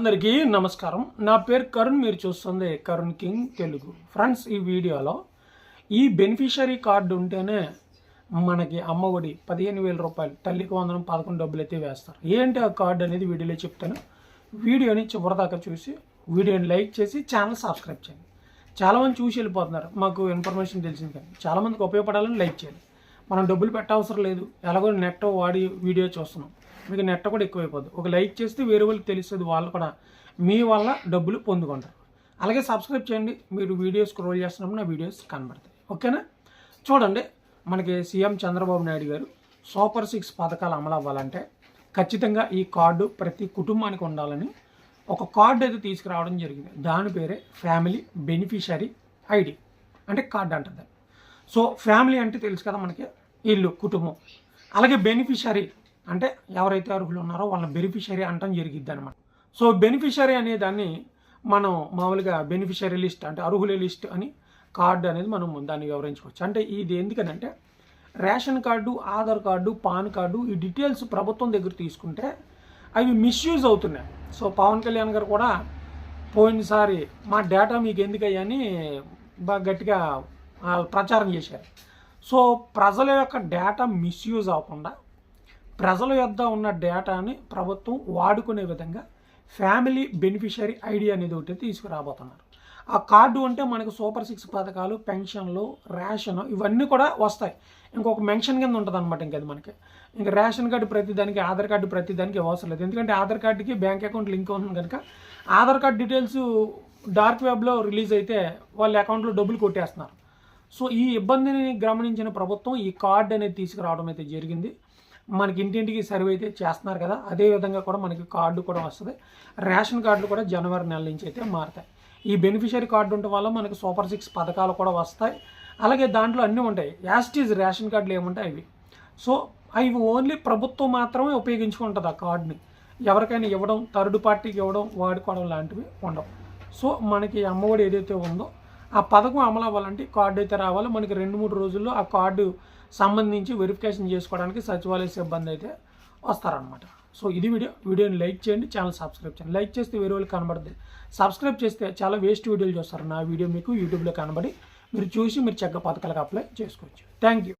అందరికీ నమస్కారం. నా పేరు కరుణ్ మీరు చూస్తుంది కరుణ్ కింగ్ తెలుగు. ఫ్రెండ్స్ ఈ వీడియోలో ఈ బెనిఫిషరీ కార్డు ఉంటేనే మనకి అమ్మఒడి పదిహేను వేల రూపాయలు తల్లికి వందనం పదకొండు డబ్బులు అయితే వేస్తారు. ఏంటి ఆ కార్డు అనేది వీడియోలో చెప్తాను. వీడియోని చివరిదాకా చూసి వీడియోని లైక్ చేసి ఛానల్ సబ్స్క్రైబ్ చేయండి. చాలామంది చూసి వెళ్ళిపోతున్నారు. మాకు ఇన్ఫర్మేషన్ తెలిసింది కానీ చాలామందికి ఉపయోగపడాలని లైక్ చేయండి. మనం డబ్బులు పెట్టవసరం లేదు. ఎలాగో నెట్ వాడి వీడియో చూస్తున్నాం. మీకు నెట్ కూడా ఎక్కువైపోద్ది ఒక లైక్ చేస్తే వేరే వాళ్ళకి తెలుస్తుంది వాళ్ళు కూడా మీ వల్ల డబ్బులు పొందుకుంటారు. అలాగే సబ్స్క్రైబ్ చేయండి. మీరు వీడియోస్ స్క్రోల్ చేస్తున్నప్పుడు నా వీడియోస్ కనబడతాయి. ఓకేనా? చూడండి మనకి సీఎం చంద్రబాబు నాయుడు గారు సూపర్ సిక్స్ పథకాలు అమలు అవ్వాలంటే ఖచ్చితంగా ఈ కార్డు ప్రతి కుటుంబానికి ఉండాలని ఒక కార్డు అయితే తీసుకురావడం జరిగింది. దాని పేరే ఫ్యామిలీ బెనిఫిషరీ ఐడి. అంటే కార్డు అంటుంది సో ఫ్యామిలీ అంటే తెలుసు కదా మనకి? ఇల్లు కుటుంబం. అలాగే బెనిఫిషరీ అంటే ఎవరైతే అర్హులు ఉన్నారో వాళ్ళ బెనిఫిషరీ అంటం జరిగిద్ది అనమాట సో బెనిఫిషరీ అనే దాన్ని మనం మామూలుగా బెనిఫిషరీ లిస్ట్ అంటే అర్హుల లిస్ట్ అని కార్డు అనేది మనం దాన్ని వివరించుకోవచ్చు. అంటే ఇది ఎందుకనంటే ration card Aadhaar card PAN card ఈ డీటెయిల్స్ ప్రభుత్వం దగ్గర తీసుకుంటే అవి మిస్యూజ్ అవుతున్నాయి. సో పవన్ కళ్యాణ్ గారు కూడా పోయినసారి మా డేటా మీకు ఎందుకయ్యని అని బాగా గట్టిగా ప్రచారం చేశారు. సో ప్రజల యొక్క డేటా మిస్యూజ్ అవ్వకుండా ప్రజల యొద్ద ఉన్న డేటాని ప్రభుత్వం వాడుకునే విధంగా ఫ్యామిలీ బెనిఫిషరీ ఐడి అనేది ఒకటి తీసుకురాబోతున్నారు. ఆ కార్డు అంటే మనకు సూపర్ సిక్స్ పథకాలు పెన్షన్లు రేషన్ ఇవన్నీ కూడా వస్తాయి. ఇంకొక మెన్షన్ కింద ఉంటుంది అనమాట ఇంకా అది మనకి. ఇంకా రేషన్ కార్డు ప్రతి దానికి ఆధార్ కార్డు ప్రతి దానికి అవసరం లేదు. ఎందుకంటే ఆధార్ కార్డుకి బ్యాంక్ అకౌంట్ లింక్ ఉంటుంది కనుక ఆధార్ కార్డు డీటెయిల్స్ డార్క్ వెబ్లో రిలీజ్ అయితే వాళ్ళ అకౌంట్లో డబ్బులు కొట్టేస్తున్నారు. సో ఈ ఇబ్బందిని గమనించిన ప్రభుత్వం ఈ కార్డు అనేది తీసుకురావడం అయితే జరిగింది. మనకి ఇంటింటికి సర్వే అయితే చేస్తున్నారు కదా అదే విధంగా కూడా మనకి కార్డు కూడా వస్తుంది. రేషన్ కార్డులు కూడా జనవరి నెల నుంచి అయితే మారుతాయి. ఈ బెనిఫిషరీ కార్డు ఉండటం వల్ల మనకి సూపర్ సిక్స్ పథకాలు కూడా వస్తాయి. అలాగే దాంట్లో అన్నీ ఉంటాయి. యాస్టీజ్ రేషన్ కార్డులు ఏముంటాయి అవి? సో అవి ఓన్లీ ప్రభుత్వం మాత్రమే ఉపయోగించుకుంటుంది ఆ కార్డుని. ఎవరికైనా ఇవ్వడం థర్డ్ పార్టీకి ఇవ్వడం వాడుకోవడం లాంటివి ఉండవు. సో మనకి అమ్మఒడి ఏదైతే ఉందో ఆ పథకం అమలు అవ్వాలంటే కార్డు అయితే రావాలి. మనకి రెండు మూడు రోజుల్లో ఆ కార్డు సంబంధించి వెరిఫికేషన్ చేసుకోవడానికి సచివాలయ సిబ్బంది అయితే వస్తారనమాట సో ఇది వీడియో వీడియోని లైక్ చేయండి ఛానల్ సబ్స్క్రైబ్ చేయండి. లైక్ చేస్తే వేరే వాళ్ళు కనబడుతుంది సబ్స్క్రైబ్ చేస్తే చాలా వేస్ట్ వీడియోలు చూస్తారు. నా వీడియో మీకు యూట్యూబ్లో కనబడి మీరు చూసి మీరు చక్కగా పథకాలకు అప్లై చేసుకోవచ్చు. Thank you